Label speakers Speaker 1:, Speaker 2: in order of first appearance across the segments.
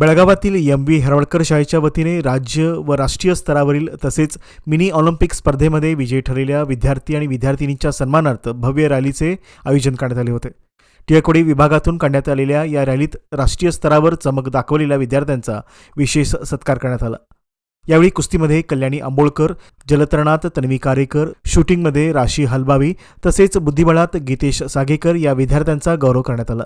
Speaker 1: बेळगावातील M V हरवळकर शाळेच्या वतीने राज्य व राष्ट्रीय स्तरावरील तसेच मिनी ऑलिम्पिक स्पर्धेमध्ये विजयी ठरलेल्या विद्यार्थी आणि विद्यार्थिनींच्या सन्मानार्थ भव्य रॅलीचे आयोजन करण्यात आले होते. टिळकोडी विभागातून काढण्यात आलेल्या या रॅलीत राष्ट्रीय स्तरावर चमक दाखवलेल्या विद्यार्थ्यांचा विशेष सत्कार करण्यात आला. यावेळी कुस्तीमध्ये कल्याणी आंबोळकर जलतरणात तन्वी कारेकर शूटिंगमध्ये राशी हलबावी तसेच बुद्धिबळात गीतेश सागेकर या विद्यार्थ्यांचा गौरव करण्यात आला.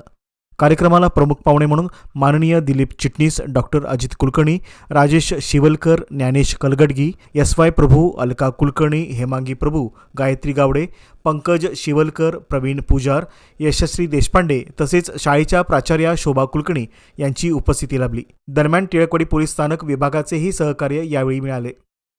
Speaker 1: कार्यक्रमाला प्रमुख पाहुणे म्हणून माननीय Dilip Chitnis doctor Ajit Kulkarni Rajesh Shivalkar Dnyanesh Kalagadagi S Y Prabhu Alka Kulkarni Hemangi Prabhu Gayatri Gawade Pankaj Shivalkar Pravin Pujar Yashasvi Deshpande तसेच शाळेच्या प्राचार्या शोभा कुलकर्णी यांची उपस्थिती लाभली. दरम्यान टिळकवाडी पोलीस स्थानक विभागाचेही सहकार्य यावेळी मिळाले.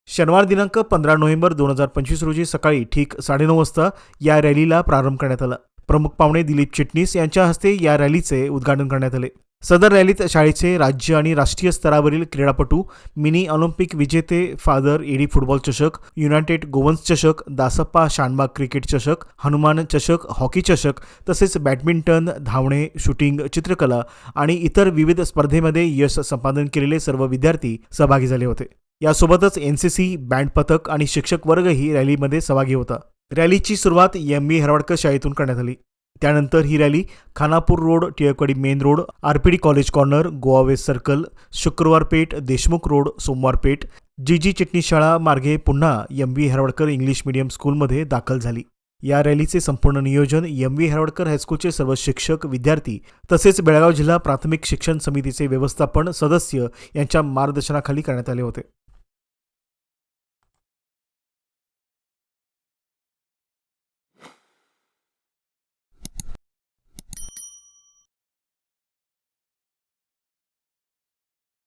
Speaker 1: शनिवार दिनांक पंधरा नोव्हेंबर दोन हजार पंचवीस रोजी सकाळी ठीक साडेनऊ वाजता या रॅलीला प्रारंभ करण्यात आला. प्रमुख पाहुणे दिलीप चिटणीस यांच्या हस्ते या रॅलीचे उद्घाटन करण्यात आले. सदर रॅलीत शाळेचे राज्य आणि राष्ट्रीय स्तरावरील क्रीडापटू मिनी ऑलिम्पिक विजेते फादर एडी फुटबॉल चषक युनायटेड गोवन्स चषक दासप्पा शानबाग क्रिकेट चषक हनुमान चषक हॉकी चषक तसेच बॅडमिंटन धावणे शूटिंग चित्रकला आणि इतर विविध स्पर्धेमध्ये यश संपादन केलेले सर्व विद्यार्थी सहभागी झाले होते. यासोबतच एन सी सी बँड पथक आणि शिक्षक वर्गही रॅलीमध्ये सहभागी होता. रॅलीची सुरुवात एम बी हरवाडकर शाळेतून करण्यात आली. त्यानंतर ही rally Khanapur road Tilakwadi main road RPD college corner Goa west circle Shukrawar Peth Deshmukh road सोमवार पेठ जी जी चिटणी शाळा मार्गे पुन्हा M B Harwadkar English medium स्कूलमध्ये दाखल झाली. या रॅलीचे संपूर्ण नियोजन एम व्ही हरवडकर हायस्कूलचे सर्व शिक्षक विद्यार्थी तसेच बेळगाव जिल्हा प्राथमिक शिक्षण समितीचे व्यवस्थापन सदस्य यांच्या मार्गदर्शनाखाली करण्यात आले होते.